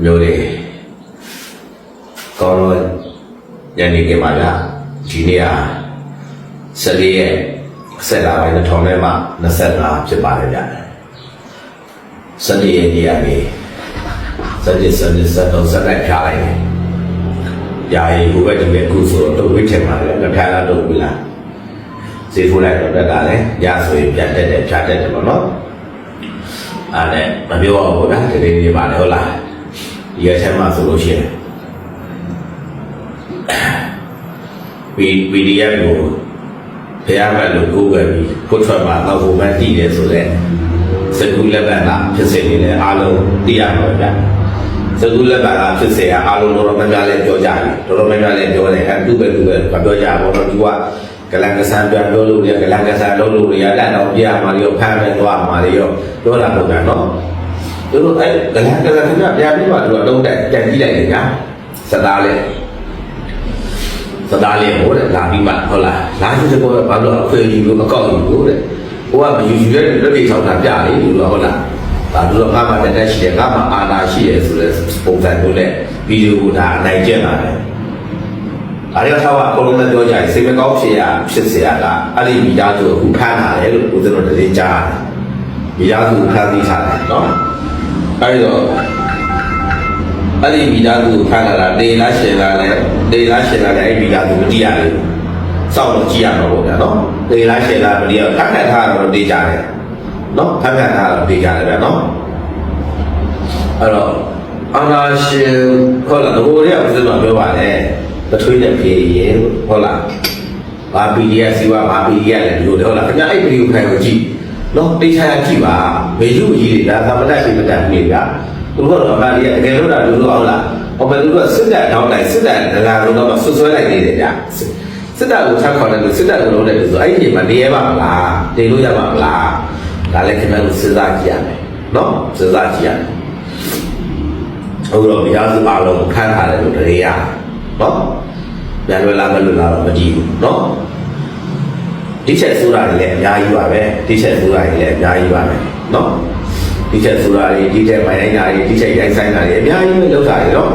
အမျိုးတွေကောင်းတော့ညနေခင်းပါဗျာဒီနေ့က14ရက်ဆက်လာပိုင်း2000နဲ့မှ25ဖြစ်ပါတယ်ဗျာ14ရက်နေ့ကနေ17 17 17ဆက်လိုက်ဖြားလိုက်တယ်။ယာယီဘုဘက်ဒီမဲ့ခုဆိုတော့ဝိထင်ပါလေငါဖြားလာတော့ဘူးလား။စေဖိုးလိုက်တော့တက်ကလည်းရဆိုရင်ပြန်တက်တယ်ဖြားတက်တယ်ပေါ့နော်။အားနဲ့မပြောအောင်ဘူးဗျာဒီနေ့နေပါလေဟုတ်လား။ဒီ ရက်ချက်မှဆိုလို့ရှိရင်ပီ PDF ကိုဖျားမဲ့လို့ကိုယ်ပဲပြီးကိုထွက်မှာတော့ဟိုမဲ့တည်တယ်ဆိုတော့စကူလက်ဗန်ကဖြစ်စေနေတယ်အားလုံးသိရမှာဗျာစကူလက်ဗန်ကဖြစ်စေရအားလုံးတော့မများလဲပြောကြပြီတော်တော်များများလဲပြောတယ်အဲသူ့ပဲသူ့ပဲမပြောကြဘူးတော့သူကကလန်ကဆန်ပြန်ပြောလို့ရကလန်ကဆန်လုံးလို့ရလက်တော့ပြရမှာရောဖမ်းမယ်သွားမှာရောပြောတာပေါ့ဗျာနော် သူတို့အဲကလန်ကဆန်ကပြန်ပြီးမှသူကတုံးတက်ပြန်ကြည့်လိုက်တယ်ဗျာစသားလေး သသားလေးဟိုတဲ့လာပြီးမှဟုတ်လားလာကြည့်တော့ဘာလို့အခွေယူလို့မကောက်ယူလို့တဲ့ဟိုကမယူယူတဲ့လက်တွေထောက်တာပြလေလို့ဟုတ်လားဒါတို့ကငါမှတက်တက်ရှိတယ်ငါမှအာနာရှိတယ်ဆိုတဲ့ပုံစံမျိုးနဲ့ဗီဒီယိုကိုဒါအနိုင်ကျင့်လာတယ်ဒါရီကတော့အကုန်လုံးလည်းပြောကြတယ်စိတ်မကောင်းဖြစ်ရဖြစ်เสียကအဲ့ဒီမိသားစုကိုအခုဖမ်းလာတယ်လို့ဦးဇင်းတို့တည်းကြားတယ်မိသားစုကိုဖမ်းသိထားတယ်နော် အဲ့ဒီတော့အဲ့ဒီမိသားစုကိုဖမ်းလာတာနေလားရှင်လားလဲနေလားရှင်လားလဲအဲ့ဒီမိသားစုမကြည့်ရဘူးစောင့်လို့ကြည့်ရမှာပေါ့ဗျာနော်နေလားရှင်လားမကြည့်ရဖမ်းခံထားတော့တေးကြတယ်နော်ဖမ်းခံထားတော့တေးကြတယ်ဗျာနော်အဲ့တော့အာနာရှင်ဟုတ်လားဘိုးရဦးစမပြောပါလေပထွေးနဲ့ဖြေရင်ဟုတ်လားဘာ PDF စီဝါဘာ PDF လဲဒီလိုဟုတ်လားခင်ဗျအဲ့ဗီဒီယိုခိုင်ကိုကြည့် နော်တိတ်ချာကြည့်ပါမေယူကြီးတွေဒါသမတတ်ပြမတတ်ဘူးလေဗျာသူတို့ကတော့ဗာဒီတကယ်လို့တာလူတို့အောင်လားဟောဘယ်သူကစစ်တပ်တောင်းတိုင်းစစ်တပ်ဒလာလုံးတော့ဆွဆွဲလိုက်နေတယ်ဗျစစ်တပ်ကိုချက်ခေါ်တယ်လို့စစ်တပ်ကိုလုံးတယ်လို့ဆိုအဲ့ဒီမှာနေရပါမလားနေလို့ရပါမလားဒါလည်းခင်ဗျားတို့စဉ်းစားကြည့်ရမယ်နော်စဉ်းစားကြည့်ရမယ်ဟုတ်တော့မိသားစုအားလုံးခန်းထားတယ်လို့တရေရနော်ပြန်လွယ်လာမလွယ်လာတော့မကြည့်ဘူးနော် ဒီချက်ဆိုတာတွေလည်းအများကြီးပါပဲဒီချက်ဆိုတာတွေလည်းအများကြီးပါပဲနော်ဒီချက်ဆိုတာတွေဒီချက်မိုင်းတိုင်းတာတွေဒီချက်ရိုင်းဆိုင်တာတွေအများကြီးပဲလောက်တာတွေတော့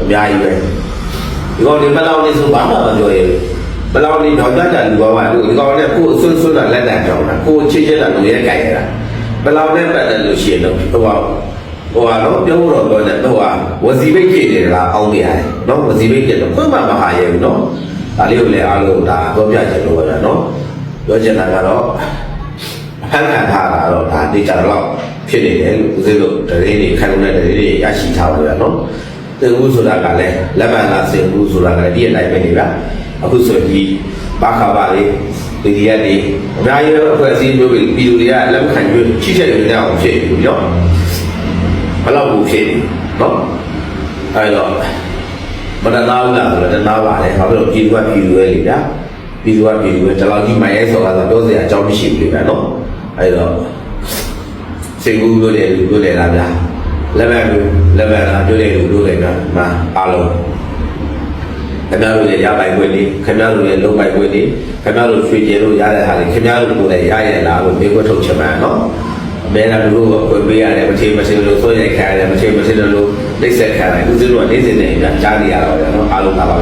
အများကြီးပဲဒီကောင်ဒီမလောက်နေဆိုဘာမှမပြောရဘူးမလောက်နေတော့ကြကြလူပါပါဒီကောင်နဲ့ကိုယ်ဆွန်းဆွန်းတာလက်တံကြောင်းတာကိုယ်ချစ်ချစ်တာလူရဲကြိုက်ရတာမလောက်နဲ့ပတ်တယ်လို့ရှိရင်တော့ဟိုဟာဟိုဟာတော့ပြောတော့ပြောတယ်ဟိုဟာဝစီဘိတ်ဖြစ်နေလားအောင်းနေရတယ်နော်ဝစီဘိတ်ဖြစ်တော့ခွင့်မမဟာရဲဘူးနော်ဒါလေးကိုလည်းအားလုံးဒါတော့ပြချင်လို့ပါဗျာနော် ပြောချင်တာကတော့ဖန်ခံထားတာတော့ဒါနေကြတော့ဖြစ်နေတယ်လို့ဦးဇင်းတို့တရေတွေခံလို့တဲ့တရေတွေရရှိထားလို့ရနော်သင်ဦးဆိုတာကလည်းလက်မှန်လားစင်ဦးဆိုတာကလည်းဒီအတိုင်းပဲနေဗျအခုဆိုဒီဘာခါပါလေးဒီဒီရက်ဒီအများကြီးအဖွဲ့အစည်းမျိုးပြီးပြည်သူတွေကလက်ခံရွေးချိချက်ရွေးနေအောင်ဖြစ်ပြီးတော့ဘယ်လောက်ကိုဖြစ်နေနော်အဲတော့မနနာဘူးလားဆိုတော့တနာပါလေဘာဖြစ်လို့ပြည်သူကပြည်သူပဲလေဗျာ ပြည်သူကပြည်သူပဲတလောက်ကြီးမိုင်းရဲဆိုတာဆိုပြောစရာအကြောင်းမရှိဘူးလေဗျာနော်အဲတော့စိတ်ကူးလို့လေလူလို့လေလားဗျာလက်မလူလက်မလားတို့လေလူတို့လေဗျာမအားလုံးခင်ဗျားတို့ရဲ့ရပိုင်ခွင့်တွေခင်ဗျားတို့ရဲ့လုံပိုင်ခွင့်တွေခင်ဗျားတို့ရွှေကျင်လို့ရတဲ့ဟာတွေခင်ဗျားတို့ကိုလည်းရရလားလို့မေးခွန်းထုတ်ချင်ပါနော်အမဲလာလူတို့ကိုပေးရတယ်မထေမထေလို့စိုးရိမ်ခံရတယ်မထေမထေလို့လိမ့်ဆက်ခံရတယ်အခုသူတို့ကနေ့စဉ်နဲ့ကြားနေရတော့ဗျာနော်အားလုံးပါပါပဲဗျာ